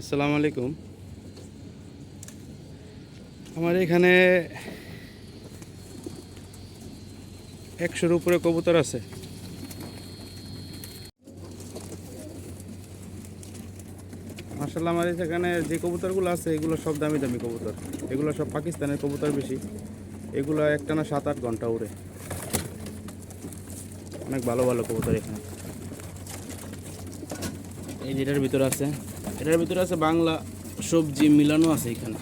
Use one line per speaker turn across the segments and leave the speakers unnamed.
আসসালামু আলাইকুম। আমার এখানে একশোর উপরে কবুতর আছে। মার্শাল্লাহ আমার এখানে যে কবুতরগুলো আছে, এগুলো সব দামি দামি কবুতর। এগুলো সব পাকিস্তানের কবুতর বেশি। এগুলো একটানা সাত আট ঘণ্টা উড়ে। অনেক ভালো ভালো কবুতর এখানে। এই যেটার ভিতরে আছে এটার ভিতরে আছে বাংলা সবজি মিলানো আছে এখানে।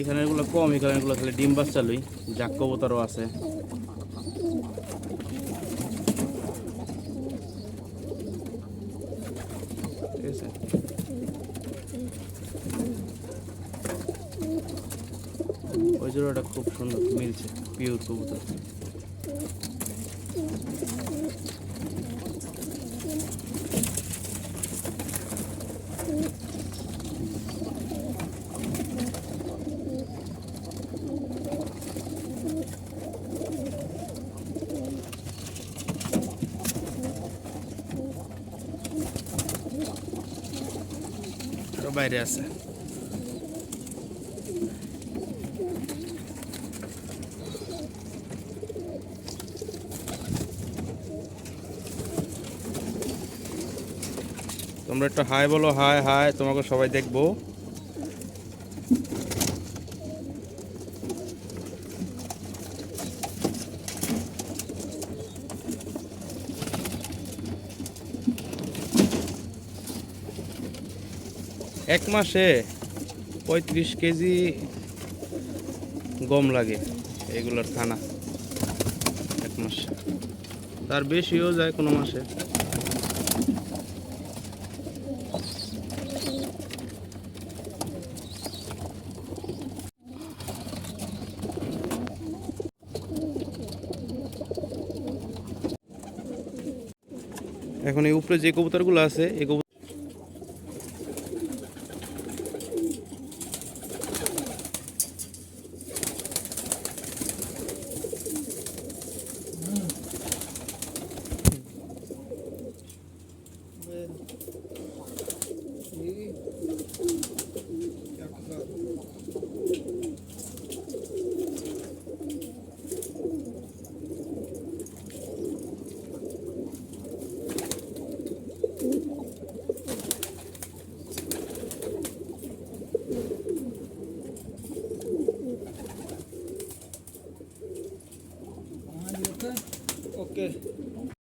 এখানে এগুলো কম, এখানে এগুলো খালি ডিম বাচ্চালুই জাক কবুতরও আছে। ঠিক আছে? ওই জোড়াটা খুব সুন্দর, মিলছে পিওর কবুতর। বাইরে আছে তোমরা একটু হাই বলো হাই হাই তোমাকে সবাই দেখব। এক মাসে পঁয়ত্রিশ কেজি গম লাগে এগুলোর খানা এক মাস। তার বেশিও যায় কোনো মাসে। এখন এই উপরে যে কবুতরগুলো আছে, এই কবুতর 对。